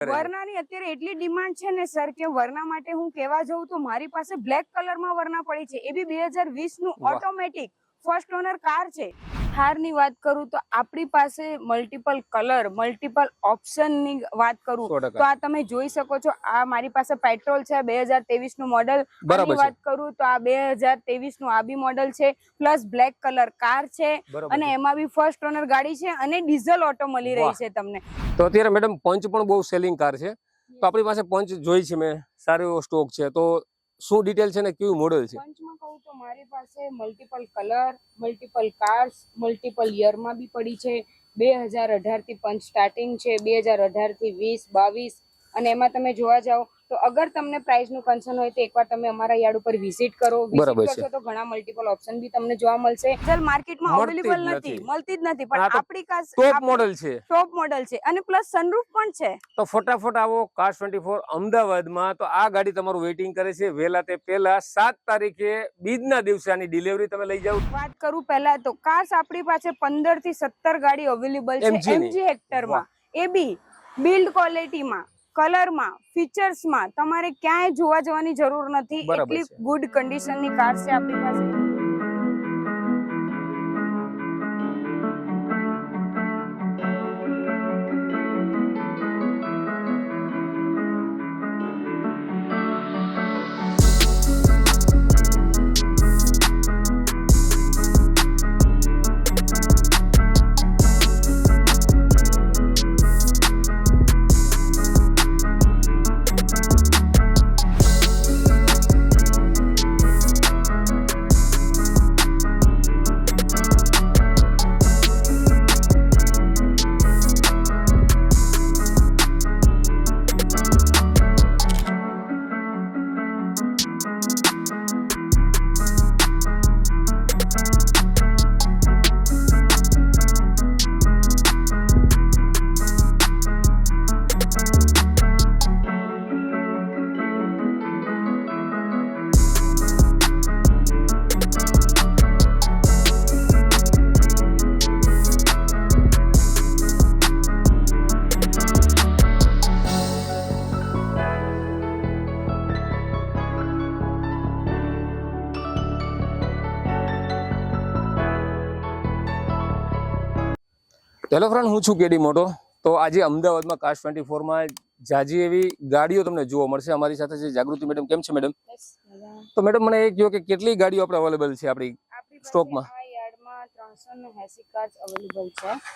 વરનાની અત્યારે એટલી ડિમાન્ડ છે ને સર કે વરના માટે હું કહેવા જઉં તો મારી પાસે બ્લેક કલરમાં વરના પડી છે. એ બી બે હજાર વીસનું ઓટોમેટિક. ફર્સ્ટ ઓનર કાર છે. થારની વાત કરું તો આપણી પાસે મલ્ટિપલ કલર મલ્ટિપલ ઓપ્શનની વાત કરું તો આ તમે જોઈ શકો છો આ મારી પાસે પેટ્રોલ છે બે હજાર ત્રેવીસનું મોડલ વાત કરું તો આ બે હજાર ત્રેવીસનું આ બી મોડલ છે પ્લસ બ્લેક કલર કાર છે. અને એમાં બી ફર્સ્ટ ઓનર ગાડી છે અને ડીઝલ ઓટો મળી રહી છે તમને. તો અત્યારે મેડમ પંચ પણ બહુ સેલિંગ કાર છે. તો આપણી પાસે પંચ જોઈ છે મેં. સારો એવો સ્ટોક છે. તો શું ડિટેલ છે ને, કેવું મોડેલ છે? પંચમાં કહું તો મારી પાસે multiple colour multiple cars multiple યરમાં બી પડી છે. બે હજાર અઢારથી પંચ સ્ટાર્ટિંગ છે, બે હજાર અઢારથી વીસ, બાવીસ. અને એમાં તમે જોવા જાઓ તો અગર તમને પ્રાઇસનું કન્સર્ન હોય તો એકવાર તમે અમારા યાર્ડ ઉપર વિઝિટ કરો. બરાબર વિઝિટ છે. કરશો તો ઘણા મલ્ટીપલ ઓપ્શન બી તમને જોવા મળશે. ચલ માર્કેટમાં મળતી જ અવેલેબલ નથી. મળતી જ નથી પણ આપણી કાસ ટોપ મોડેલ છે. ટોપ મોડલ છે. અને પ્લસ સનરૂફ પણ છે. તો ફટાફટ આવો કાર ટ્વેન્ટી ફોર અમદાવાદમાં. તો આ ગાડી તમારું વેઇટિંગ કરે છે. વેલા તે પહેલા સાત તારીખે બીજના દિવસે આની ડિલિવરી તમે લઈ જાઓ. વાત કરું પહેલા તો કાસ આપણી પાસે પંદરથી સત્તર ગાડી અવેલેબલ છે. એમજી હેક્ટરમાં એ બી બિલ્ડ ક્વોલિટીમાં કલરમાં ફીચર્સમાં તમારે ક્યાંય જોવા જવાની જરૂર નથી એટલી. ગુડ કન્ડિશનની કાર છે આપણી પાસે હેલો ફ્રેન્ડ હું છું કેડી મોટો. તો આજે અમદાવાદમાં કાસ્ટ ટ્વેન્ટી ફોરમાં જાજી એવી ગાડીઓ તમને જોવા મળશે. અમારી સાથે છે જાગૃતિ મેડમ. કેમ છે મેડમ? તો મેડમ મને એ કહો કે કેટલી ગાડીઓ આપણે અવેલેબલ છે આપણી સ્ટોકમાં.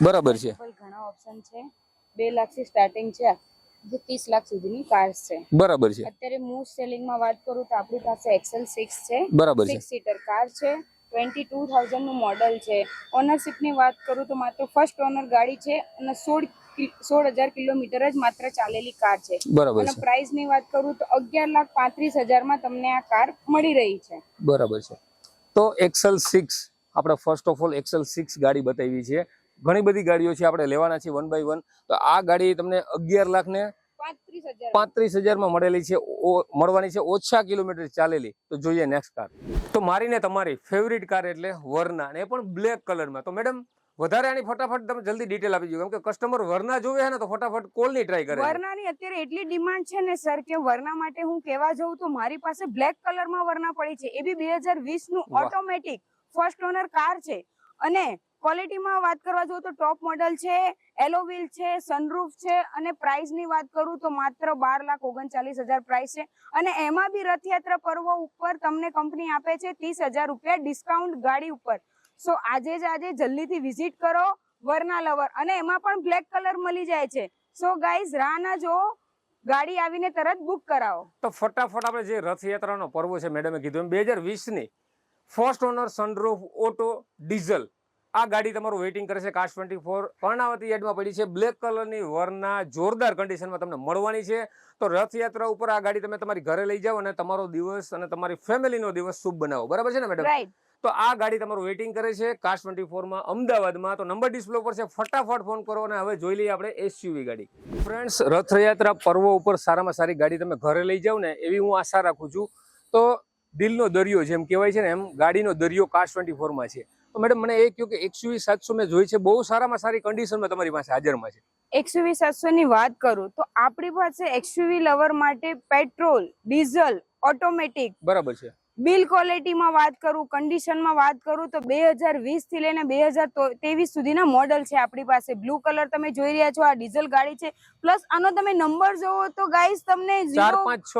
બરાબર છે. ઘણા ઓપ્શન છે. બે લાખથી સ્ટાર્ટિંગ છે. જે ત્રીસ લાખ સુધીની કાર્સ છે. બરાબર છે. અત્યારે મોસ્ટ સેલિંગમાં વાત કરું તો આપણી પાસે એક્સેલ સિક્સ છે. બરાબર સિક્સ સીટર કાર છે. ટ્વેન્ટી ટુ થાઉઝન્ડનું મોડલ છે. ઓનરશીપની વાત કરું તો માત્ર ફર્સ્ટ ઓનર ગાડી છે અને સોળ સોળ હજાર કિલોમીટર જ માત્ર ચાલેલી કાર છે. બરાબર અને પ્રાઇસની વાત કરું તો અગિયાર લાખ પાંત્રીસ હજારમાં તમને આ કાર મળી રહી છે. બરાબર છે. તો એક્સેલ સિક્સ આપણે first of all XL six ગાડી બતાવી છે. ઘણી બધી ગાડીઓ છે આપણે લેવાના છે વન બાય વન તો આ ગાડી તમને અગિયાર લાખ ને પાંત્રીસ હજારમાં મળેલી છે મળવાની છે ઓછા કિલોમીટર ચાલેલી. તો જોઈએ નેક્સ્ટ કાર તો મારી ને તમારી ફેવરિટ કાર એટલે વરના એ પણ બ્લેક કલરમાં તો મેડમ વધારે આની ફટાફટ તમે જલ્દી ડિટેલ આપી દો કેમ કે કસ્ટમર વરના જોવે છે ને તો ફટાફટ કોલની ટ્રાય કરે. વરનાની અત્યારે એટલી ડિમાન્ડ છે ને સર કે વરના માટે હું કહેવા જઉં તો મારી પાસે બ્લેક કલરમાં વરના પડી છે. એ બી બે હજાર વીસનું ઓટોમેટિક ફર્સ્ટ ઓનર કાર છે. અને ક્વોલિટીમાં વાત કરવા જો તો ટોપ મોડલ છે એલો વ્હીલ છે સનરૂફ છે અને પ્રાઇસની વાત કરું તો માત્ર બાર લાખ ઓગણચાલીસ હજાર પ્રાઇસ છે. અને એમાં બી રથયાત્રા પર્વ ઉપર તમને કંપની આપે છે ત્રીસ હજાર રૂપિયા ડિસ્કાઉન્ટ ગાડી ઉપર. સો આજે જ આજે જલ્દીથી વિઝિટ કરો, વરના લવર. અને એમાં પણ બ્લેક કલર મળી જાય છે. સો ગાઈઝ રાના જો ગાડી આવીને તરત બુક કરાવો. તો ફટાફટ આપણે જે રથયાત્રાનો પર્વ છે મેડમે કીધું બે હજાર વીસની first owner sunroof auto diesel આ ગાડી તમારું વેઇટિંગ કરે છે કાશ ટ્વેન્ટી ફોર કર્ણાવતી યાર્ડમાં પડી છે. બ્લેક કલરની વરના જોરદાર કન્ડિશનમાં તમને મળવાની છે. તો રથયાત્રા ઉપર આ ગાડી તમે તમારી ઘરે લઈ જાઓ અને તમારો દિવસ અને તમારી ફેમિલીનો દિવસ શુભ બનાવો. બરાબર છે ને મેડમ તો આ ગાડી તમારું વેઇટિંગ કરે છે કાશ ટ્વેન્ટી ફોરમાં અમદાવાદમાં. તો નંબર ડિસ્પ્લે ઉપર છે. ફટાફટ ફોન કરો અને હવે જોઈ લઈએ આપણે એસયુવી ગાડી. ફ્રેન્ડ્સ રથયાત્રા પર્વ ઉપર સારામાં સારી ગાડી તમે ઘરે લઈ જાઓ ને એવી હું આશા રાખું છું. તો દિલનો દરિયો જેમ કહેવાય છે ને એમ ગાડીનો દરિયો કાશ ટ્વેન્ટી ફોરમાં છે. તો મેડમ મને એ કહ્યું કે એક્સયુવી સાતસો મેં જોઈ છે બહુ સારામાં સારી કન્ડિશનમાં તમારી પાસે હાજરમાં છે. એક્સયુવી સાતસો ની વાત કરું તો આપણી પાસે એક્સયુવી લવર માટે પેટ્રોલ ડીઝલ ઓટોમેટિક બરાબર છે. બિલ ક્વોલિટીમાં વાત કરું કન્ડિશનમાં વાત કરું તો બે હજાર વીસથી લઈને બે હજાર ત્રેવીસ સુધીના મોડલ છે આપણી પાસે. બ્લુ કલર તમે જોઈ રહ્યા છો આ ડીઝલ ગાડી છે. પ્લસ આનો તમે નંબર જોવો તો ગાઈસ તમને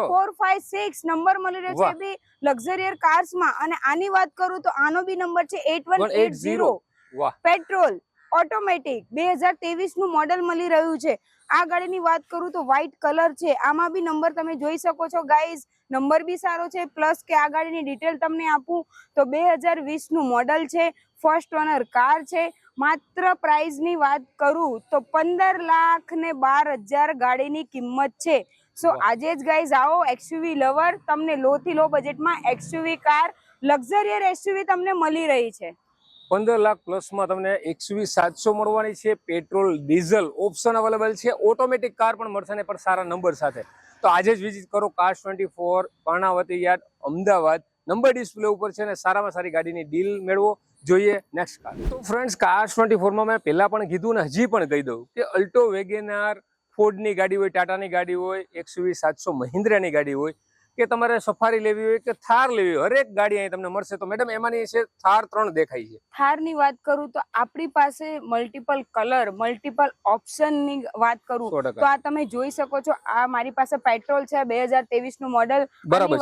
ફોર ફાઈવ સિક્સ નંબર મળી રહ્યો છે બી લક્ઝરિયર કાર્સમાં અને આની વાત કરું તો આનો બી નંબર છે eight one eight zero petrol automatic બે હજાર ત્રેવીસનું મોડલ મળી રહ્યું છે. આ ગાડીની વાત કરું તો વ્હાઇટ કલર છે. આમાં બી નંબર તમે જોઈ શકો છો ગાઈઝ નંબર બી સારો છે પ્લસ કે આ ગાડીની ડિટેલ તમને આપું તો બે હજાર વીસનું મોડલ છે ફર્સ્ટ ઓનર કાર છે. માત્ર પ્રાઇઝની વાત કરું તો પંદર લાખ ને બાર હજાર ગાડીની કિંમત છે. સો આજે જ ગાઈઝ આવો એક્સયુવી લવર તમને લો થી લો બજેટમાં એક્સયુવી કાર લક્ઝરિયર એસયુવી તમને મળી રહી છે. પંદર લાખ પ્લસમાં તમને એક્સયુવી સાતસો મળવાની છે. પેટ્રોલ, ડીઝલ ઓપ્શન અવેલેબલ છે. ઓટોમેટિક કાર પણ મળશે ને પણ સારા નંબર સાથે. તો આજે જ વિઝિટ કરો car twenty four Karnavati yard Ahmedabad. Number display ઉપર છે ને સારામાં સારી ગાડીની ડીલ મેળવો. જોઈએ નેક્સ્ટ કાર તો ફ્રેન્ડ્સ કાર ટ્વેન્ટી ફોરમાં મેં પહેલાં પણ કીધું ને હજી પણ કહી દઉં કે અલ્ટો વેગેનાર ફોર્ડની ગાડી હોય ટાટાની ગાડી હોય એક્સયુવી સાતસો મહિન્દ્રાની ગાડી હોય કે તમારે સફારી લેવી હોય કે થાર લેવી હોય હરેક ગાડી અહીં તમને મળશે. તો મેડમ એમાંની છે થાર ત્રણ દેખાય છે. થારની વાત કરું તો આપણી પાસે મલ્ટિપલ કલર મલ્ટિપલ ઓપ્શનની વાત કરું તો આ તમે જોઈ શકો છો આ મારી પાસે પેટ્રોલ છે બે હજાર ત્રેવીસનું મોડલ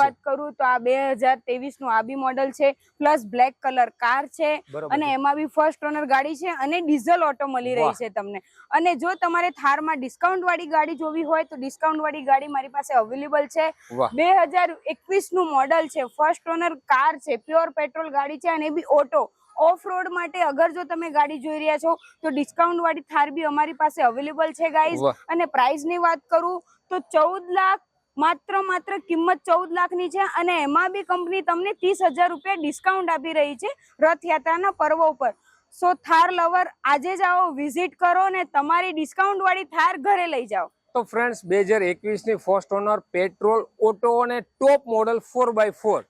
વાત કરું તો આ બે હજાર ત્રેવીસનું આ બી મોડલ છે પ્લસ બ્લેક કલર કાર છે અને એમાં બી ફર્સ્ટ ઓનર ગાડી છે અને ડીઝલ ઓટો મળી રહી છે તમને. અને જો તમારે થારમાં ડિસ્કાઉન્ટ વાળી ગાડી જોવી હોય તો ડિસ્કાઉન્ટ વાળી ગાડી મારી પાસે અવેલેબલ છે. વાહ. બે હજાર એકવીસનું મોડલ છે ફર્સ્ટ ઓનર કાર છે પ્યોર પેટ્રોલ ગાડી છે અને એ બી ઓટો ઓફ રોડ માટે અગર જો તમે ગાડી જોઈ રહ્યા છો તો ડિસ્કાઉન્ટ વાળી થાર બી અમારી પાસે અવેલેબલ છે ગાઈઝ અને પ્રાઇસની વાત કરું તો ચૌદ લાખ માત્ર માત્ર કિંમત ચૌદ લાખની છે અને એમાં બી કંપની તમને ત્રીસ હજાર રૂપિયા ડિસ્કાઉન્ટ આપી રહી છે રથયાત્રાના પર્વ ઉપર. સો થાર લવર આજે જ આવો વિઝિટ કરો ને તમારી ડિસ્કાઉન્ટ વાળી થાર ઘરે લઈ જાઓ. તો ફ્રેન્ડ્સ બે હજાર એકવીસની ફર્સ્ટ ઓનર પેટ્રોલ ઓટો અને top model four by four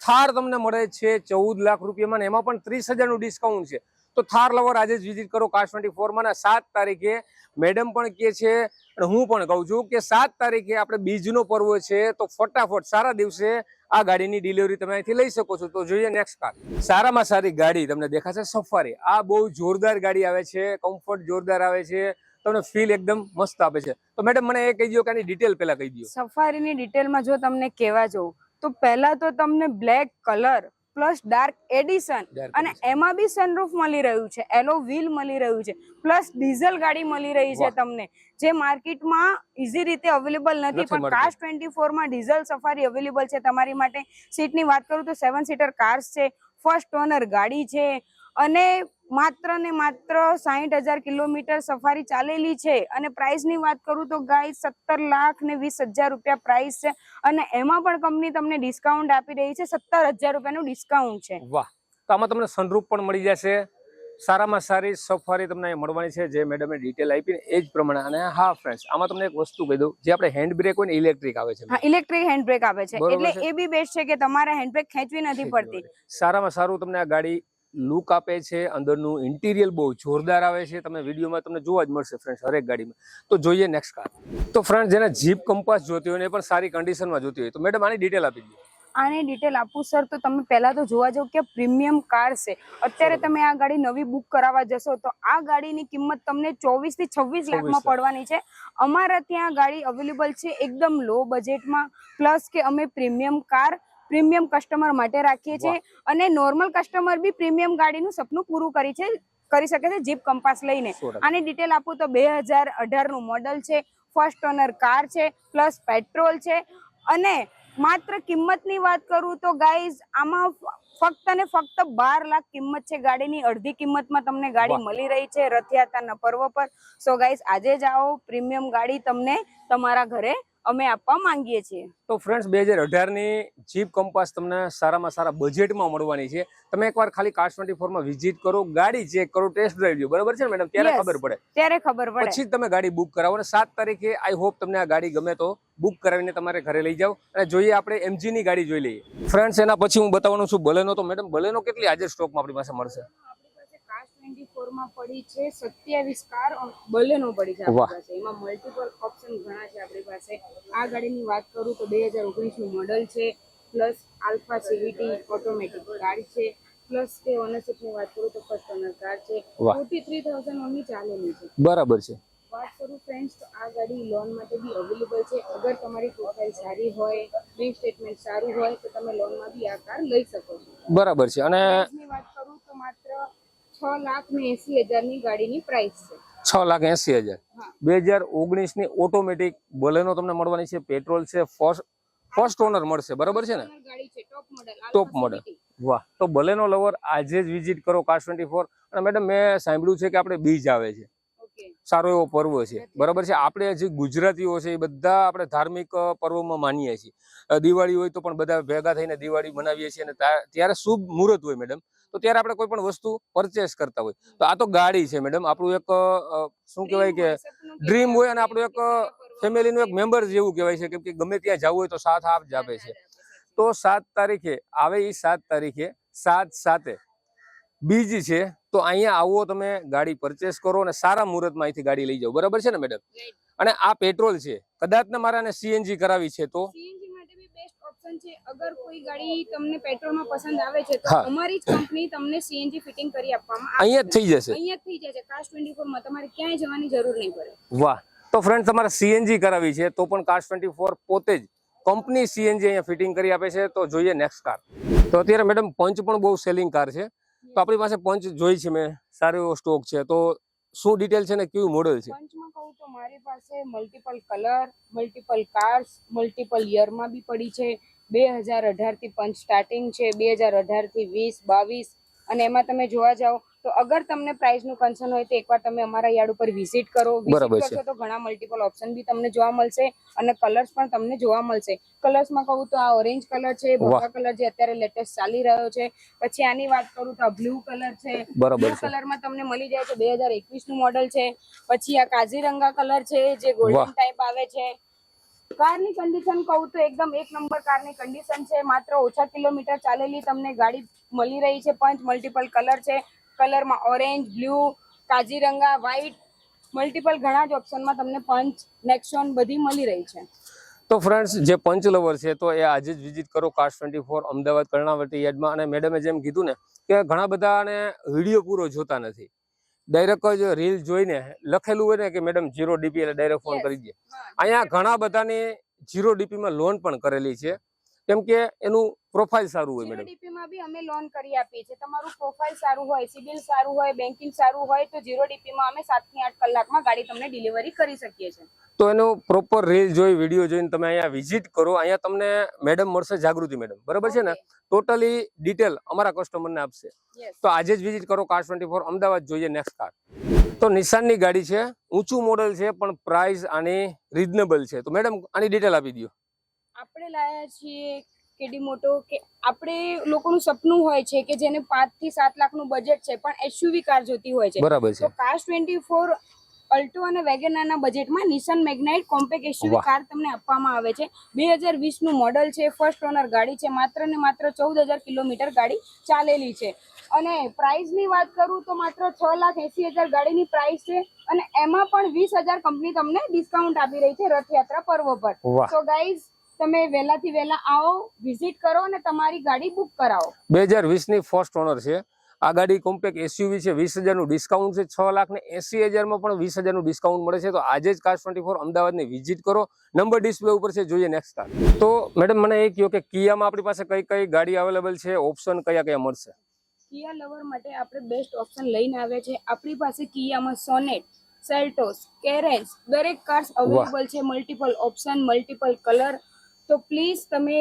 Thar તમને મળે છે ચૌદ લાખ રૂપિયામાં એમાં પણ ત્રીસ હજારનું ડિસ્કાઉન્ટ છે. તો થાર લવર આજે જ વિઝિટ કરો કાશ ટ્વેન્ટી ફોરમાં સાત તારીખે મેડમ પણ કહે છે, અને હું પણ કહું છું કે સાત તારીખે આપણે બીજનો પર્વ છે, તો ફટાફટ સારા દિવસે આ ગાડીની ડિલિવરી તમે અહીંથી લઈ શકો છો. તો જોઈએ નેક્સ્ટ કાર સારામાં સારી ગાડી તમને દેખાશે. સફારી આ બહુ જોરદાર ગાડી આવે છે કમ્ફર્ટ જોરદાર આવે છે. તમને ફીલ એકદમ મસ્ત આપે છે. તો મેડમ મને એ કહી દો કે આની ડિટેલ પહેલા કહી દો સફારીની ડિટેલમાં જો તમને કહેવા જવું તો પહેલા તો તમને black colour plus dark edition અને એમાં બી સનરૂફ મળી રહ્યું છે એલો વ્હીલ મળી રહ્યું છે પ્લસ ડીઝલ ગાડી મળી રહી છે તમને જે માર્કેટમાં ઇઝી રીતે અવેલેબલ નથી પણ મળતી. ટ્વેન્ટી ફોરમાં ડીઝલ સફારી અવેલેબલ છે તમારી માટે. સીટની વાત કરું તો સેવન સીટર કાર્સ છે ફર્સ્ટ ઓનર ગાડી છે અને માત્ર ને માત્ર સાહીઠ હજાર કિલોમીટર સફારી ચાલેલી છે. અને પ્રાઇસની વાત કરું તો ગાય સત્તર લાખ ને વીસ હજાર રૂપિયા પ્રાઇસ છે. અને એમાં પણ કંપની તમને ડિસ્કાઉન્ટ આપી રહી છે. સત્તર હજાર રૂપિયાનું ડિસ્કાઉન્ટ છે. વાહ. તો આમાં તમને સનરૂફ પણ મળી જશે. સારામાં સારી સફારી તમને મળવાની છે. જે મેડમે ડિટેલ આપી એ જ પ્રમાણે. અને હા ફ્રેન્ડ્સ આમાં તમને એક વસ્તુ કહી દઉં. જે આપણે હેન્ડ બ્રેક હોય ને ઇલેક્ટ્રિક આવે છે. ઇલેક્ટ્રિક હેન્ડ બ્રેક આવે છે. એટલે એ બી બેસ્ટ છે કે તમારે હેન્ડ બ્રેક ખેંચવી નથી પડતી. સારામાં સારું તમને આ ગાડી લુક આપે છે અંદરનું ઇન્ટિરિયર બહુ જોરદાર આવે છે. તમે વિડીયોમાં તમને જોવા જ મળશે ફ્રેન્ડ્સ હરેક ગાડીમાં. તો જોઈએ નેક્સ્ટ કાર તો ફ્રેન્ડ જેને જીપ કંપાસ જોતી હોય ને પણ સારી કન્ડિશનમાં જોતી હોય. તો મેડમ આની ડિટેલ આપી દો. આને ડિટેલ આપું સર તો તમે પહેલા તો જોવા જાવ કે પ્રીમિયમ કાર છે. અત્યારે તમે આ ગાડી નવી બુક કરાવવા જશો તો આ ગાડીની કિંમત તમને ચોવીસથી છવ્વીસ લાખમાં પડવાની છે. અમારા ત્યાં ગાડી અવેલેબલ છે એકદમ લો બજેટમાં પ્લસ કે અમે પ્રીમિયમ કાર પ્રીમિયમ કસ્ટમર માટે રાખીએ છીએ અને નોર્મલ કસ્ટમર બી પ્રીમિયમ ગાડીનું સપનું પૂરું કરી છે કરી શકે છે જીપ કંપાસ લઈને. આની ડિટેલ આપું તો બે હજાર અઢારનું મોડલ છે ફર્સ્ટ ઓનર કાર છે પ્લસ પેટ્રોલ છે. અને માત્ર કિંમતની વાત કરું તો ગાઈઝ આમાં ફક્ત ને ફક્ત બાર લાખ કિંમત છે ગાડીની. અડધી કિંમતમાં તમને ગાડી મળી રહી છે રથયાત્રાના પર્વ પર. સો ગાઈઝ આજે જ આવો. પ્રીમિયમ ગાડી તમને તમારા ઘરે અમે આપવા માંગીએ છીએ. તો ફ્રેન્ડ્સ બે હજાર અઢારની જીપ કંપાસ તમને સારામાં સારા બજેટમાં મળવાની છે. તમે એકવાર ખાલી કાર ટ્વેન્ટી ફોરમાં વિઝિટ કરો ગાડી ચેક કરો ટેસ્ટ ડ્રાઈવ લો બરાબર છે ને મેડમ ત્યારે ખબર પડે. ત્યારે ખબર પડે. પછી તમે ગાડી બુક કરાવો અને સાત તારીખે આઈ હોપ તમને આ ગાડી ગમે તો બુક કરાવીને તમારે ઘરે લઈ જાઓ. અને જોઈએ આપણે એમજીની ની ગાડી જોઈ લઈએ. ફ્રેન્ડ્સ એના પછી હું બતાવવાનું છું બલેનો તો મેડમ બલેનો કેટલી આજે સ્ટોકમાં આપણી પાસે મળશે આપણી પાસે કાર 24 માં પડી છે 27 કાર બલેનો પડી છે આપણી પાસે. એમાં મલ્ટીપલ ઓપ્શન ઘણા છે આપણી પાસે. આ ગાડીની વાત કરું તો 2019 નું મોડલ છે પ્લસ આલ્ફા સીવીટી ઓટોમેટિક ગાડી છે પ્લસ તે ઓનરશિપની વાત કરું તો ફર્સ્ટ ઓનર કાર છે. વાહ. 43000 ઓની ચાલેલી છે. બરાબર છે. વાત કરું ફ્રેન્ડ્સ તો આ ગાડી લોન માટે બી અવેલેબલ છે. અગર તમારી પ્રોફાઇલ સારી હોય બેંક સ્ટેટમેન્ટ સારું હોય તો તમે લોનમાં બી આ કાર લઈ શકો છો. બરાબર છે. અને વાત કરું તો માત્ર છ લાખ ને એસી હજારની ગાડીની પ્રાઇસ છે. છ લાખ એસી હજાર. બે હજાર ઓગણીસની ઓટોમેટિક બલેનો તમને મળવાની છે પેટ્રોલ છે ફર્સ્ટ ફર્સ્ટ ઓનર મળશે બરાબર છે ને? ટોપ મોડલ વાહ તો બલેનો લવર આજે જ વિઝિટ કરો કાર ટ્વેન્ટી ફોર અને મેડમ મેં સાંભળ્યું છે કે આપણે બીજ આવે છે. સારો એવો પર્વ છે. બરાબર છે? આપણે જે ગુજરાતીઓ છે એ બધા આપણે ધાર્મિક પર્વમાં માનીએ છીએ. દિવાળી હોય તો પણ બધા ભેગા થઈને દિવાળી મનાવીએ છીએ અને ત્યારે શુભ મુહૂર્ત હોય મેડમ તો ત્યારે આપણે કોઈ પણ વસ્તુ પરચેસ કરતા હોય. તો આ તો ગાડી છે મેડમ આપણું એક શું કહેવાય કે ડ્રીમ હોય અને આપણું એક, ફેમિલીનું એક મેમ્બર જેવું કહેવાય છે કેમ કે ગમે ત્યાં જવું હોય તો સાથ આપ જ આપે છે. તો સાત તારીખે આવે એ સાત તારીખે સાત સાતે બીજ છે તો અહીંયા આવો તમે ગાડી પરચેસ કરો અને સારા મુહૂર્તમાં અહીંથી ગાડી લઈ જાઓ. બરાબર છે ને મેડમ અને આ પેટ્રોલ છે કદાચ ને મારાને સીએનજી કરાવી છે તો? સીએનજી માટે બી બેસ્ટ ઓપ્શન છે અગર કોઈ ગાડી તમને પેટ્રોલમાં પસંદ આવે છે તો અમારી જ કંપની તમને સીએનજી ફિટિંગ કરી આપવામાં અહીંયા થઈ જશે? અહીંયા થઈ જશે. કાસ્ટ 24 માં તમારે ક્યાંય જવાની જરૂર નહીં પડે. વાહ. તો ફ્રેન્ડ તમારે સીએનજી કરાવી છે તો પણ કાસ્ટ ટ્વેન્ટી ફોર પોતે જ કંપની સીએનજી અહીંયા ફિટિંગ કરી આપે છે. તો જોઈએ નેક્સ્ટ કાર તો અત્યારે મેડમ પંચ પણ બહુ સેલિંગ કાર છે. તો આપણી પાસે પંચ જોઈ છે મેં, સારો એવો સ્ટોક છે. તો શું ડિટેલ છે ને, કયું મોડેલ છે? પંચમાં કહું તો મારી પાસે multiple colour multiple cars multiple યરમાં બી પડી છે. બે હજાર અઢારથી પંચ સ્ટાર્ટિંગ છે, બે હજાર અઢારથી વીસ, બાવીસ, અને એમાં તમે જોવા જાઓ તો અગર તમને પ્રાઇસનું કન્સર્ન હોય તો એકવાર તમે અમારા યાર્ડ ઉપર વિઝિટ કરો. બરાબર વિઝિટ છે. તો ઘણા મલ્ટિપલ ઓપ્શન બી તમને જોવા મળશે અને કલર્સ પણ તમને જોવા મળશે. કલર્સમાં કહું તો આ ઓરેન્જ કલર છે. ભગવા કલર જે અત્યારે લેટેસ્ટ ચાલી રહ્યો છે. પછી આની વાત કરું તો આ બ્લુ કલર છે. બ્લુ કલર કલરમાં તમને મળી જાય છે બે હજાર એકવીસનું મોડલ છે. પછી આ કાઝીરંગા કલર છે જે ગોલ્ડન ટાઈપ આવે છે. કારની કન્ડિશન કહું તો એકદમ એક નંબર કારની કન્ડિશન છે. માત્ર ઓછા કિલોમીટર ચાલેલી તમને ગાડી મળી રહી છે. પંચ મલ્ટીપલ કલર છે. કલરમાં orange blue Kaziranga white multiple ઘણા જ ઓપ્શનમાં તમને પંચ નેક્સોન બધી મળી રહી છે. તો ફ્રેન્ડ્સ જે પંચ લવર છે તો એ આજે જ વિઝિટ કરો cars twenty four Ahmedabad Karnavati યાર્ડમાં. અને મેડમે જેમ કીધું ને કે ઘણા બધાને વીડિયો પૂરો જોતા નથી. ડાયરેક્ટ જ રીલ જોઈને લખેલું હોય ને કે મેડમ જીરો ડીપી એટલે ડાયરેક્ટ ફોન કરી દે. અહીંયા ઘણા બધાની જીરો ડીપીમાં લોન પણ કરેલી છે. કેમ કે એનું પ્રોફાઇલ સારું હોય મેડમ ડીપીમાં બી અમે લોન કરી આપીએ છીએ. તમારું પ્રોફાઇલ સારું હોય સિબિલ સારું હોય બેન્કિંગ સારું હોય તો ઝીરો ડીપીમાં અમે સાતથી આઠ કલાકમાં ગાડી તમને ડિલિવરી કરી શકીએ છીએ. તો એનો પ્રોપર રીલ જોઈ વીડિયો જોઈને તમે અહીંયા વિઝિટ કરો. અહીંયા તમને મેડમ મળશે જાગૃતિ મેડમ બરાબર છે ને? ટોટલી ડિટેલ અમારા કસ્ટમરને આપશે. તો આજે જ વિઝિટ કરો કાર ટ્વેન્ટી ફોર અમદાવાદ જોઈએ નેક્સ્ટ કાર તો નિશાનની ગાડી છે ઊંચું મોડલ છે પણ પ્રાઇસ આની રિઝનેબલ છે. તો મેડમ આની ડિટેલ આપી દો આપણે લાયા છીએ કેડી મોટો કે આપણે લોકોનું સપનું હોય છે કે જેને પાંચથી સાત લાખનું બજેટ છે પણ એસયુવી કાર જોતી હોય છે. બરાબર તો છે. કાર્સ ટ્વેન્ટી ફોર અલ્ટો અને વેગેનાના બજેટમાં નિશાન મેગ્નાઇટ કોમ્પેક એસયુવી કાર તમને આપવામાં આવે છે. બે હજાર વીસનું મોડલ છે ફર્સ્ટ ઓનર ગાડી છે માત્ર ને માત્ર ચૌદ હજાર કિલોમીટર ગાડી ચાલેલી છે. અને પ્રાઇસની વાત કરું તો માત્ર છ લાખ એંસી હજાર ગાડીની પ્રાઇસ છે અને એમાં પણ વીસ હજાર કંપની તમને ડિસ્કાઉન્ટ આપી રહી છે રથયાત્રા પર્વ પર. સો તો ગાઈઝ તમે વહેલાથી વહેલા આવો વિઝિટ કરો અને તમારી ગાડી બુક કરાવો. બે હજાર વીસની ફર્સ્ટ ઓનર છે. આ ગાડી કોમ્પેક્ટ એસયુવી છે વીસ હજારનું ડિસ્કાઉન્ટ છે છ લાખ ને એસી હજારમાં પણ વીસ હજારનું ડિસ્કાઉન્ટ મળે છે. તો આજે જ કાર ટ્વેન્ટી ફોર અમદાવાદની વિઝિટ કરો. નંબર ડિસ્પ્લે ઉપર છે જોઈએ નેક્સ્ટ કાર તો મેડમ મને એ કહ્યું કે કિયામાં આપણી પાસે કઈ કઈ ગાડી અવેલેબલ છે? ઓપ્શન કયા કયા મળશે? કિયા લવર માટે આપણે બેસ્ટ ઓપ્શન લઈને આવ્યા છે. આપણી પાસે કિયામાં સોનેટ સેલ્ટોસ કેરેન્સ દરેક કાર્સ અવેલેબલ છે. મલ્ટિપલ ઓપ્શન મલ્ટિપલ કલર તો પ્લીઝ તમે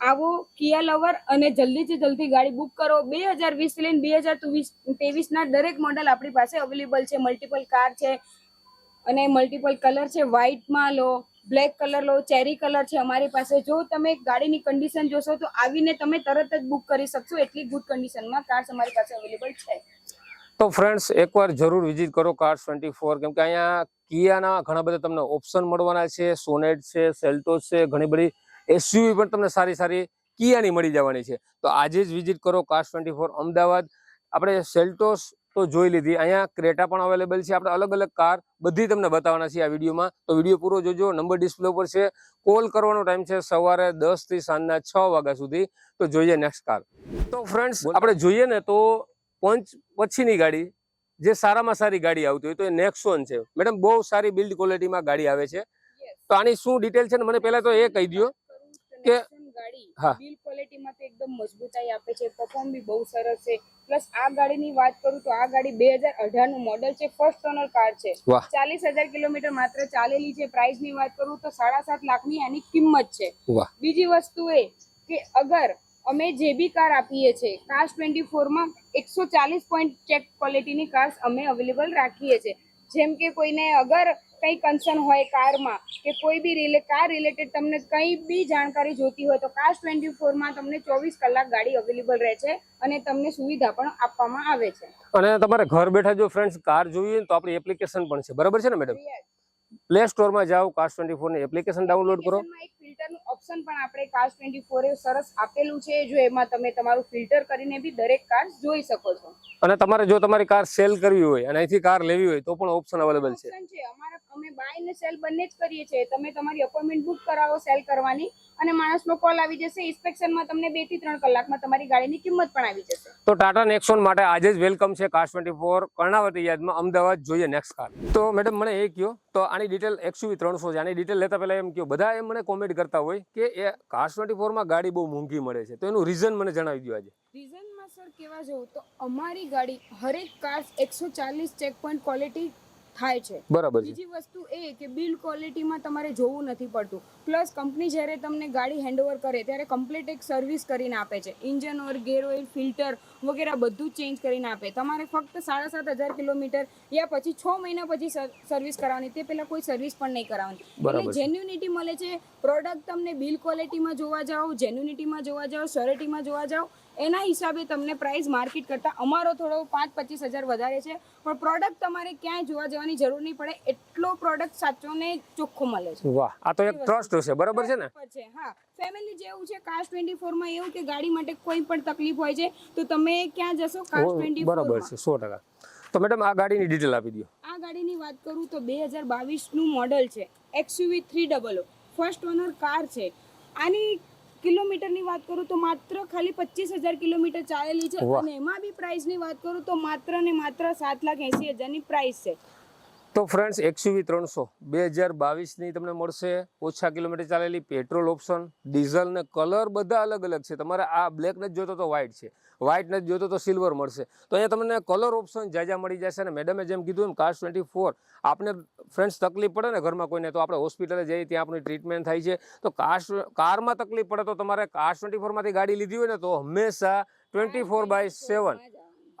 આવો કિયા લવર અને જલ્દીથી જલ્દી ગાડી બુક કરો. બે હજાર વીસ લઈને બે હજાર ત્રેવીસના દરેક મોડલ આપણી પાસે અવેલેબલ છે. મલ્ટિપલ કાર છે અને મલ્ટિપલ કલર છે. વ્હાઇટમાં લો બ્લેક કલર લો ચેરી કલર છે અમારી પાસે. જો તમે ગાડીની કન્ડિશન જોશો તો આવીને તમે તરત જ બુક કરી શકશો. એટલી ગુડ કન્ડિશનમાં કાર્સ અમારી પાસે અવેલેબલ છે. તો ફ્રેન્ડ્સ એકવાર જરૂર વિઝિટ કરો કાર્સ ટ્વેન્ટી ફોર કેમ કે અહીંયા કિયાના ઘણા બધા તમને ઓપ્શન મળવાના છે. સોનેટ છે સેલ્ટોસ છે, ઘણી બધી એસયુવી પણ તમને સારી સારી કિયાની મળી જવાની છે. તો આજે જ વિઝિટ કરો કાર્સ ટ્વેન્ટી ફોર અમદાવાદ. આપણે સેલ્ટોસ તો જોઈ લીધી. અહીંયા ક્રેટા પણ અવેલેબલ છે. આપણે અલગ અલગ કાર બધી તમને બતાવવાના છે આ વિડીયોમાં. તો વીડિયો પૂરો જોજો. નંબર ડિસ્પ્લે ઉપર છે. કોલ કરવાનો ટાઈમ છે સવારે દસથી સાંજના છ વાગ્યા સુધી. તો જોઈએ નેક્સ્ટ કાર તો ફ્રેન્ડ્સ આપણે જોઈએ ને તો પંચ પછીની ગાડી જે સારામાં સારી ગાડી આવતી હોય તો એ નેક્સોન છે. મેડમ બહુ સારી બિલ્ડ ક્વોલિટીમાં ગાડી આવે છે. તો આની શું ડિટેલ છે ને મને પહેલાં તો એ કહી દો કે- હા. બિલ ક્વોલિટીમાં તો એકદમ મજબૂતાઈ આપે છે પરફોર્મ બી બહુ સરસ છે. પ્લસ આ ગાડીની વાત કરું તો આ ગાડી બે હજાર અઢારનું મોડલ છે ફર્સ્ટ ઓનર કાર છે. ચાલીસ હજાર કિલોમીટર માત્ર ચાલેલી છે પ્રાઇસની વાત કરું તો સાડા સાત લાખની આની કિંમત છે. બીજી વસ્તુ એ કે અગર અમે જે બી કાર આપીએ છીએ કાર્સ ટ્વેન્ટી ફોરમાં એકસો ચાલીસ પોઈન્ટ ચેક ક્વોલિટીની કાર્સ અમે અવેલેબલ રાખીએ છીએ જેમ કે કોઈને અગર કંઈ કન્સર્ન હોય કારમાં કે કોઈ બી રિલે કાર રિલેટેડ તમને કંઈ બી જાણકારી જોતી હોય તો કાર્સ ટ્વેન્ટી ફોરમાં તમને ચોવીસ કલાક ગાડી અવેલેબલ રહે છે અને તમને સુવિધા પણ આપવામાં આવે છે. અને તમારે ઘર બેઠા જો ફ્રેન્ડ્સ કાર જોઈએ તો આપણી એપ્લિકેશન પણ છે. બરાબર છે ને મેડમ પ્લે સ્ટોરમાં જાઓ કાસ્ટ ટ્વેન્ટી ફોરની એપ્લિકેશન ડાઉનલોડ કરો. એક ફિલ્ટરનું ઓપ્શન પણ આપણે કાસ્ટ ટ્વેન્ટી ફોર સરસ આપેલું છે જો એમાં તમે તમારું ફિલ્ટર કરીને બી દરેક કાર્સ જોઈ શકો છો. અને તમારે જો તમારી કાર સેલ કરવી હોય અને અહીંથી કાર લેવી હોય તો પણ ઓપ્શન અવેલેબલ છે. અમારા અમે બાય ને સેલ બંને જ કરીએ છીએ. તમે તમારી અપોઇન્ટમેન્ટ બુક કરાવો સેલ કરવાની અને માણસનો કોલ આવી જશે. ઇન્સ્પેક્શનમાં તમને બેથી ત્રણ કલાકમાં તમારી ગાડીની કિંમત પણ આવી જશે. તો ટાટા નેક્સોન માટે આજે જ વેલકમ છે કાસ્ટ ટ્વેન્ટી ફોર કર્ણાવતી યાદમાં અમદાવાદ જોઈએ નેક્સ્ટ કાર તો મેડમ મને એ કહ્યો તો આની ડિટેલ એક્સયુવી ત્રણસો છે. આની ડિટેલ લેતા પહેલાં એમ કહો બધા એમ મને કોમેન્ટ કરતા હોય કે એ કાર્સ ટ્વેન્ટી ફોરમાં ગાડી બહુ મોંઘી મળે છે. તો એનું રીઝન મને જણાવી દો આજે. રીઝનમાં સર કહેવા જવું તો અમારી ગાડી હરેક કાર્સ એકસો ચાલીસ ચેક પોઈન્ટ ક્વોલિટી થાય છે. બરાબર બીજી વસ્તુ એ કે બિલ ક્વોલિટીમાં તમારે જોવું નથી પડતું. પ્લસ કંપની જ્યારે તમને ગાડી હેન્ડઓવર કરે ત્યારે કમ્પ્લીટ એક સર્વિસ કરીને આપે છે. Engine or gear oil filter વગેરે બધું ચેન્જ કરીને આપે. તમારે ફક્ત સાડા સાત હજાર કિલોમીટર યા પછી છ મહિના પછી સર્વિસ કરાવવાની. તે પહેલા કોઈ સર્વિસ પણ નહીં કરાવવાની. એટલે જેન્યુનિટી મળે છે. પ્રોડક્ટ તમને બિલ ક્વોલિટીમાં જોવા જાઓ જેન્યુનિટીમાં જોવા જાઓ સોરિટીમાં જોવા જાઓ એના હિસાબે તમને પ્રાઇસ માર્કેટ કરતાં અમારો થોડો પાંચ પચીસ હજાર વધારે છે. પણ પ્રોડક્ટ તમારે ક્યાંય જોવા જવાની જરૂર નહીં પડે. એટલો પ્રોડક્ટ સાચો ને ચોખ્ખો મળે છે. વાહ આ તો એક ટ્રસ્ટ હશે. બરાબર છે ને? છે હા. ફેમિલી જેવું છે કાર્સ ટ્વેન્ટી ફોરમાં એવું કે ગાડી માટે કોઈ પણ તકલીફ હોય છે તો તમે ક્યાં જશો કાસ્ટ ટ્વેન્ટી બરાબર છે સો ટકા. તો મેડમ આ ગાડીની ડિટેલ આપી દો આ ગાડીની વાત કરું તો બે હજાર બાવીસનું મોડલ છે XUV three double first owner car છે. આની કિલોમીટરની વાત કરું તો માત્ર ખાલી પચીસ હજાર કિલોમીટર ચાલેલી છે અને એમાં બી પ્રાઇસની વાત કરું તો માત્ર ને માત્ર સાત લાખ એંસી હજારની પ્રાઇસ છે. તો ફ્રેન્ડ્સ એક્સયુવી ત્રણસો બે હજાર બાવીસની તમને મળશે. ઓછા કિલોમીટર ચાલેલી પેટ્રોલ ઓપ્શન ડીઝલ ને કલર બધા અલગ અલગ છે. તમારે આ બ્લેક નથી જોતો તો વ્હાઇટ છે. વ્હાઇટ નથી જોતો તો સિલ્વર મળશે. તો અહીંયા તમને કલર ઓપ્શન જાજા મળી જશે અને મેડમે જેમ કીધું એમ કાર્સ ટ્વેન્ટી ફોર આપને ફ્રેન્ડ્સ તકલીફ પડે ને ઘરમાં કોઈને, તો આપણે હોસ્પિટલે જઈએ ત્યાં આપણી ટ્રીટમેન્ટ થાય છે. તો કાર્સ કારમાં તકલીફ પડે તો તમારે કાર્સ ટ્વેન્ટી ફોરમાંથી ગાડી લીધી હોય ને તો હંમેશા ટ્વેન્ટી ફોર બાય સેવન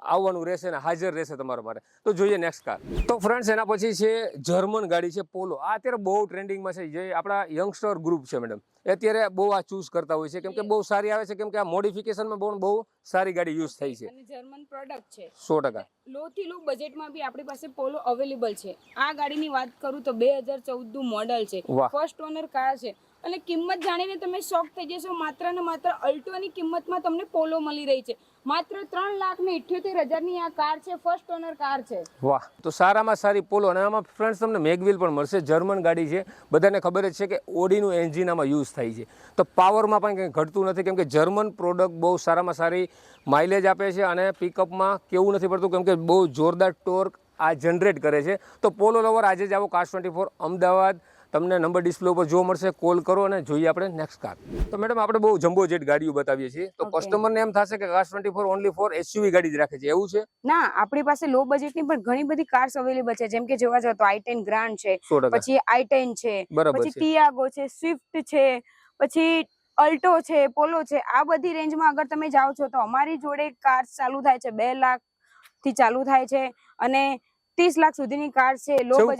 આવવાનું રહેશે અને હાજર રહેશે તમારા માટે. તો જોઈએ નેક્સ્ટ કાર તો ફ્રેન્ડ્સ એના પછી છે જર્મન ગાડી છે પોલો આ અત્યારે બહુ ટ્રેન્ડિંગમાં છે. જે આપણા યંગસ્ટર ગ્રુપ છે મેડમ અત્યારે બહુ આ ચૂઝ કરતા હોય છે. કેમ કે બહુ સારી આવે છે. કેમ કે આ મોડિફિકેશનમાં બહુ બહુ સારી ગાડી યુઝ થઈ છે. જર્મન પ્રોડક્ટ છે. સો ટકા. લો થી લો બજેટમાં બી આપણી પાસે પોલો અવેલેબલ છે. આ ગાડીની વાત કરું તો બે હજાર ચૌદનું મોડલ છે. ફર્સ્ટ ઓનર કાર છે. અને કિંમત જાણીને તમે શોખ થઈ જશો. માત્ર ને માત્ર અલ્ટોની કિંમતમાં તમને પોલો મળી રહી છે. માત્ર ત્રણ લાખ ને ઇઠ્યોતેર હજારની આ કાર છે ફર્સ્ટ ઓનર કાર છે. વાહ, તો સારામાં સારી પોલો અને આમાં ફ્રેન્ડ્સ તમને મેગવિલ પણ મળશે. જર્મન ગાડી છે. બધાને ખબર જ છે કે ઓડીનું એન્જિન આમાં યુઝ થાય છે. તો પાવરમાં પણ કંઈ ઘટતું નથી, કેમ કે જર્મન પ્રોડક્ટ બહુ સારામાં સારી માઇલેજ આપે છે અને પિકઅપમાં કેવું નથી પડતું, કેમ કે બહુ જોરદાર ટોર્ક આ જનરેટ કરે છે. તો પોલો લવર આજે જ આવો કાર્સ ટ્વેન્ટી ફોર અમદાવાદ તમને નંબર ડિસ્પ્લે ઉપર જોવા મળશે કોલ કરો અને જોઈએ આપણે નેક્સ્ટ કાર તો મેડમ આપણે બહુ જમ્બો જેટ ગાડીઓ બતાવીએ છીએ. તો કસ્ટમરને એમ થશે કે cars twenty four only four SUV ગાડી જ રાખે છે. એવું છે? ના આપણી પાસે લો બજેટની પણ ઘણી બધી કાર્સ અવેલેબલ છે. જેમ કે જોવા જાવ તો આઈ ટેન ગ્રાન્ડ છે પછી આઈ ટેન છે પછી ટિયાગો છે સ્વિફ્ટ છે પછી અલ્ટો છે પોલો છે. આ બધી રેન્જમાં અગર તમે જાઓ છો તો અમારી જોડે કાર્સ ચાલુ થાય છે બે લાખથી ચાલુ થાય છે. અને ત્રીસ લાખ સુધીની કાર છે લો જેવું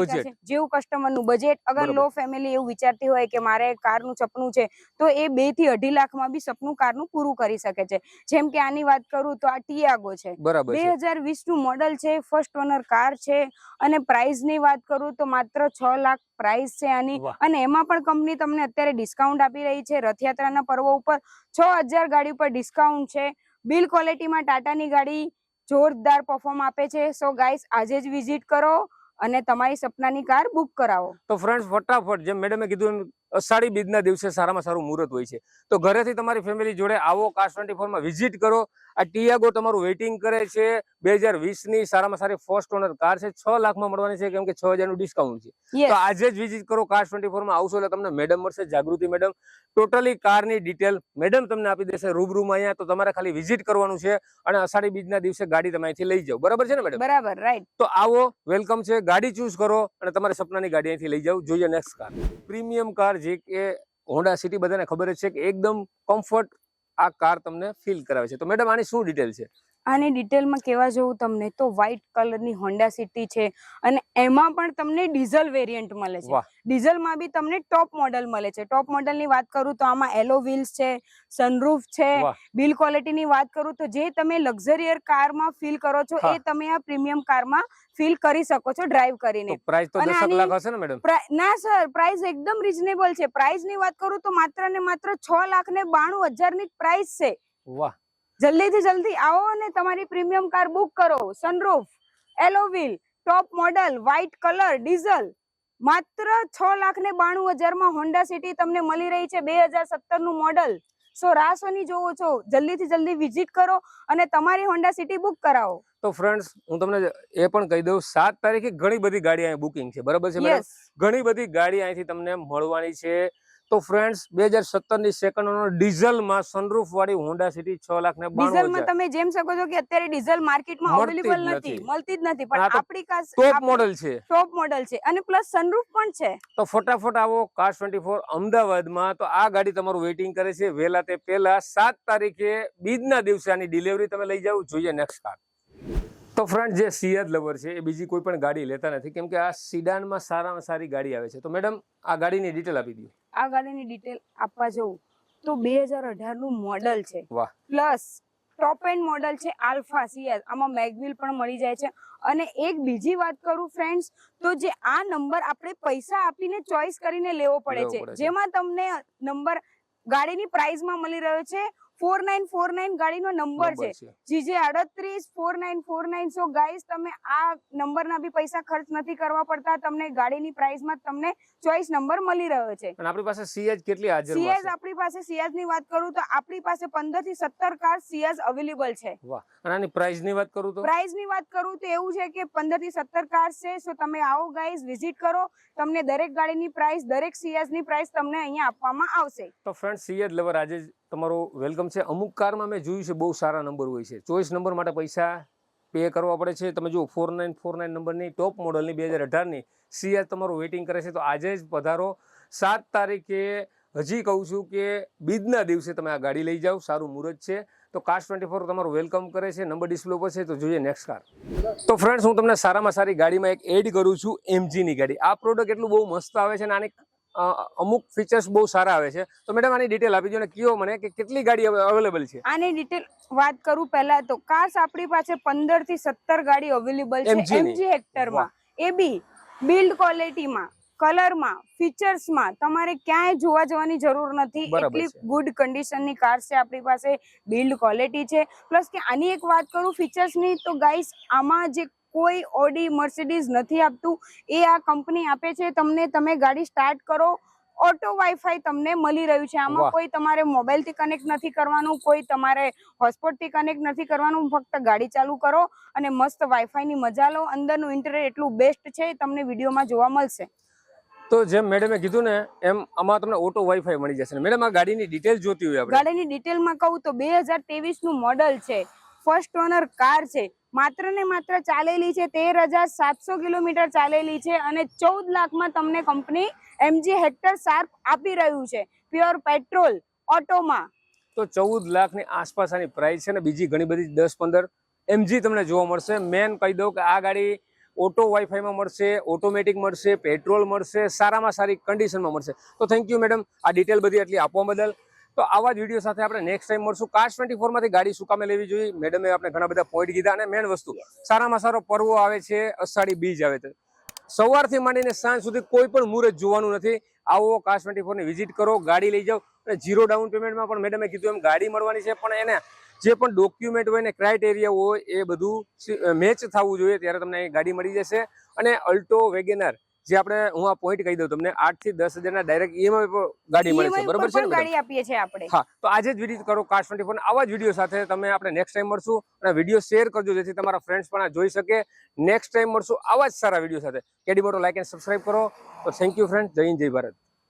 બજેટનું. જેવું કસ્ટમરનું બજેટ અગર લો ફેમિલી એવું વિચારતી હોય કે મારે કારનું સપનું છે તો એ બેથી અઢી લાખમાં બી સપનું કારનું પૂરું કરી શકે છે. જેમ કે આની વાત કરું તો આ ટીઆગો છે. બે હજાર વીસનું મોડલ છે ફર્સ્ટ ઓનર કાર છે અને પ્રાઇસની વાત કરું તો માત્ર છ લાખ પ્રાઇસ છે આની. અને એમાં પણ કંપની તમને અત્યારે ડિસ્કાઉન્ટ આપી રહી છે રથયાત્રાના પર્વ ઉપર. છ હજાર ગાડી ઉપર ડિસ્કાઉન્ટ છે. બિલ ક્વોલિટીમાં ટાટાની ગાડી જોરદાર પરફોર્મ આપે છે. સો ગાઈસ આજે જ વિઝિટ કરો અને તમારી સપનાની કાર બુક કરાવો. તો ફ્રેન્ડ્સ ફટાફટ, જેમ મેડમે કીધું એમ અષાઢી બીજના દિવસે સારામાં સારું મુહૂર્ત હોય છે. તો ઘરેથી તમારી ફેમિલી જોડે આવો કાસ ટ્વેન્ટી ફોરમાં વિઝિટ કરો. આ ટીયાગો તમારું વેઇટિંગ કરે છે. બે હજાર વીસની સારામાં સારી ફર્સ્ટ ઓનર કાર છે. છ લાખમાં મળવાની છે કેમ કે છ હજારનું ડિસ્કાઉન્ટ છે. તો આજે જ વિઝિટ કરો કાસ ટ્વેન્ટી ફોરમાં આવશો એટલે તમને મેડમ મળશે જાગૃતિ મેડમ ટોટલી કારની ડિટેલ મેડમ તમને આપી દેશે રૂબરૂમાં અહીંયા. તો તમારે ખાલી વિઝિટ કરવાનું છે અને અષાઢી બીજના દિવસે ગાડી તમે અહીંથી લઈ જાઓ. બરાબર છે ને મેડમ બરાબર રાઈટ તો આવો વેલકમ છે. ગાડી ચૂઝ કરો અને તમારે સપનાની ગાડી અહીંથી લઈ જાઓ. જોઈએ નેક્સ્ટ કાર પ્રીમિયમ કાર જે કે હોન્ડા સિટી બધાને ખબર જ છે કે એકદમ કમ્ફર્ટ આ કાર તમને ફીલ કરાવે છે. તો મેડમ આની શું ડિટેલ છે? આની ડિટેલમાં કહેવા જવું તમને તો વ્હાઇટ કલરની હોન્ડા સિટી છે અને એમાં પણ તમને ડીઝલ વેરિયન્ટ મળે છે. ડીઝલમાં બી તમને ટોપ મોડલ મળે છે. ટોપ મોડલની વાત કરું તો આમાં એલો વ્હીલ્સ છે સનરૂફ છે બિલ ક્વોલિટીની વાત કરું તો જે તમે લક્ઝરિયર કારમાં ફીલ કરો છો એ તમે આ પ્રીમિયમ કારમાં ફીલ કરી શકો છો ડ્રાઈવ કરીને. પ્રાઇસ તો અને દસક આની- લાખ હશે ને મેડમ ના સર પ્રાઇસ એકદમ રીઝનેબલ છે. પ્રાઇસની વાત કરું તો માત્ર ને માત્ર છ લાખ ને બાણું હજારની પ્રાઇસ છે. વાહ. જલ્દીથી જલ્દી આવો અને તમારી પ્રીમિયમ કાર બુક કરો. Sunroof alloy wheel top model white colour diesel માત્ર છ લાખ ને બાણું હજારમાં હોન્ડા સિટી તમને મળી રહી છે બે હજાર સત્તરનું મોડલ સો રાસોની જોવો છો. જલ્દીથી જલ્દી વિઝિટ કરો અને તમારી હોન્ડા સિટી બુક કરાવો. તો ફ્રેન્ડ્સ હું તમને એ પણ કહી દઉં સાત તારીખે ઘણી બધી ગાડી અહીં બુકિંગ છે. બરાબર છે ઘણી બધી ગાડી અહીંથી તમને મળવાની છે. તો ફ્રેન્ડ્સ બે હજાર સત્તરની સેકન્ડ ડીઝલમાં સનરૂફ વાળી હોન્ડા સિટી છ લાખ ને ડીઝલમાં તમે જેમ શકો છો કે અત્યારે ડીઝલ માર્કેટમાં અવેલેબલ નથી. મળતી જ નથી પણ આપણી પાસે ટોપ મોડલ છે. ટોપ મોડલ છે. અને પ્લસ સનરૂફ પણ છે. તો ફટાફટ આવો કાર ટ્વેન્ટી ફોર અમદાવાદમાં. તો આ ગાડી તમારું વેઇટિંગ કરે છે. વહેલા તે પહેલા સાત તારીખે બીજના દિવસે આની ડિલિવરી તમે લઈ જાવ જોઈએ નેક્સ્ટ કાર તો ફ્રન્ટ જે સિયાદ લવર છે એ બીજી કોઈ પણ ગાડી લેતા નથી. કેમ કે આ સિડાનમાં સારામાં સારી ગાડી આવે છે. તો મેડમ આ ગાડીની ડિટેલ આપી દો. આ ગાડીની ડિટેલ આપવા જવું તો બે હજાર અઢારનું મોડલ છે. વાહ. પ્લસ ટોપ એન્ડ મોડલ છે આલ્ફા સીએસ આમાં મેગવિલ પણ મળી જાય છે. અને એક બીજી વાત કરું ફ્રેન્ડ્સ તો જે આ નંબર આપણે પૈસા આપીને ચોઈસ કરીને લેવો પડે છે. પડે છે. જેમાં તમને નંબર ગાડીની પ્રાઇસમાં મળી રહ્યો છે ફોર નાઇન ફોર નાઇન ગાડીનો નંબર છે. GJ અડત્રીસ four nine four nine so guys તમે આ નંબરના બી પૈસા ખર્ચ નથી કરવા પડતા. તમને ગાડીની પ્રાઇસમાં તમને ચોઈસ નંબર મળી રહ્યો છે. અને આપણી પાસે સીએજ કેટલી હાજર સીએજ આપણી પાસે સીએસની વાત કરું તો આપણી પાસે પંદરથી સત્તર કાર સીએસ અવેલેબલ છે. વાહ. અને આની પ્રાઇસની વાત કરું તો? પ્રાઇસની વાત કરું તો એવું છે કે પંદરથી સત્તર કાર છે સો તમે આવો ગાઈઝ વિઝિટ કરો. તમને દરેક ગાડીની પ્રાઇસ દરેક સીએસની પ્રાઇસ તમને અહીંયા આપવામાં આવશે. તો ફ્રેન્ડ સીએજ લવર આજે તમારું વેલકમ છે. અમુક કારમાં મેં જોયું છે, બહુ સારા નંબર હોય છે. ચોઈસ નંબર માટે પૈસા પે કરવા પડે છે. તમે જુઓ ફોર નાઇન ફોર નાઇન નંબરની ટોપ મોડલની બે હજાર અઢારની સીઆર તમારું વેઇટિંગ કરે છે. તો આજે જ પધારો. સાત તારીખે હજી કહું છું કે બીજના દિવસે તમે આ ગાડી લઈ જાઓ. સારું મુહૂર્ત છે. તો કાસ્ટ ટ્વેન્ટી ફોર તમારું વેલકમ કરે છે. નંબર ડિસ્પ્લે ઉપર છે. તો જોઈએ નેક્સ્ટ કાર તો ફ્રેન્ડ્સ હું તમને સારામાં સારી ગાડીમાં એક એડ કરું છું. એમજીની ગાડી. આ પ્રોડક્ટ એટલું બહુ મસ્ત આવે છે અને આની અમુક ફીચર્સ બહુ સારા આવે છે. તો મેડમ આની ડિટેલ આપી દો ને કયો મને કે કેટલી ગાડી અવેલેબલ છે? આની ડિટેલ વાત કરું પહેલા તો કાર્સ આપણી પાસે પંદરથી સત્તર ગાડી અવેલેબલ છે એમજી હેક્ટરમાં એ બી બિલ્ડ ક્વોલિટીમાં કલરમાં ફીચર્સમાં તમારે ક્યાંય જોવા જવાની જરૂર નથી. એટલી ગુડ કન્ડિશનની કાર છે આપણી પાસે બિલ્ડ ક્વોલિટી છે. પ્લસ કે આની એક વાત કરું ફીચર્સની તો ગાઈસ આમાં જે કોઈ ઓડી મર્સિડીઝ નથી આપતું. એ આ કંપની આપે છે. તમને તમે ગાડી સ્ટાર્ટ કરો. ઓટો વાઈફાઈ તમને મળી રહ્યું છે. આમાં કોઈ તમારે મોબાઈલથી કનેક્ટ નથી કરવાનું કોઈ તમારે હોટસ્પોટથી કનેક્ટ નથી કરવાનું. ફક્ત ગાડી ચાલુ કરો અને મસ્ત વાઈફાઈની મજા લો. અંદરનું ઇન્ટરનેટ એટલું બેસ્ટ છે તમને વિડીયોમાં જોવા મળશે. તો જેમ મેડમે કીધું ને એમ આમાં તમને ઓટો વાઈફાઈ મળી જશે. મેડમ આ ગાડીની ડિટેલ જોતી હોય ગાડીની ડિટેલમાં કહું તો બે નું મોડલ છે. ફર્સ્ટ ઓનર કાર છે. માત્ર ને માત્ર ચાલેલી છે તેર હજાર સાતસો કિલોમીટર ચાલેલી છે અને ચૌદ લાખમાં તમને કંપની એમજી હેક્ટર શાર્પ આપી રહ્યું છે. પ્યોર પેટ્રોલ, ઓટોમાં. તો ચૌદ લાખની આસપાસ આની પ્રાઇસ છે ને બીજી ઘણી બધી દસ પંદર એમજી તમને જોવા મળશે. મેન કહી દઉં કે આ ગાડી ઓટો વાઈફાઈમાં મળશે ઓટોમેટિક મળશે પેટ્રોલ મળશે, સારામાં સારી કન્ડિશનમાં મળશે. તો થેન્ક યુ મેડમ આ ડિટેલ બધી આટલી આપવા બદલ. તો આવા જ વીડિયો સાથે આપણે નેક્સ્ટ ટાઈમ મળશું. કાશ ટ્વેન્ટી ફોરમાંથી ગાડી શું કામે લેવી જોઈએ? મેડમે આપણે ઘણા બધા પોઈન્ટ કીધા અને મેન વસ્તુ સારામાં સારો પર્વો આવે છે અષાઢી બીજ આવે છે. સવારથી માંડીને સાંજ સુધી કોઈ પણ મુહૂર્ત જોવાનું નથી. આવો કાશ ટ્વેન્ટી ફોરની વિઝિટ કરો ગાડી લઈ જાઓ. અને ઝીરો ડાઉન પેમેન્ટમાં પણ મેડમે કીધું એમ ગાડી મળવાની છે પણ એને જે પણ ડોક્યુમેન્ટ હોય ને ક્રાઇટેરિયા હોય એ બધું મેચ થવું જોઈએ ત્યારે તમને ગાડી મળી જશે. અને અલ્ટો વેગેનર જે આપણે હું આ પોઈન્ટ કહી દઉં તમને આઠથી દસ હજારના ડાયરેક્ટ ઈએમઆઈ પર ગાડી મળે છે. બરોબર છે ને ગાડી આપીએ છીએ આપણે. હા તો આજે જ વિઝિટ કરો કાશ ટ્વેન્ટી ફોર આવા જ વીડિયો સાથે તમે આપણે નેક્સ્ટ ટાઈમ મળશું અને વીડિયો શેર કરજો જેથી તમારા ફ્રેન્ડ્સ પણ આ જોઈ શકે. નેક્સ્ટ ટાઈમ મળશું આવા જ સારા વીડિયો સાથે. કેડી મોટો લાઈક એન્ડ સબસ્ક્રાઈબ કરો. તો થેન્ક યુ ફ્રેન્ડ જય હિન્દ જય ભારત.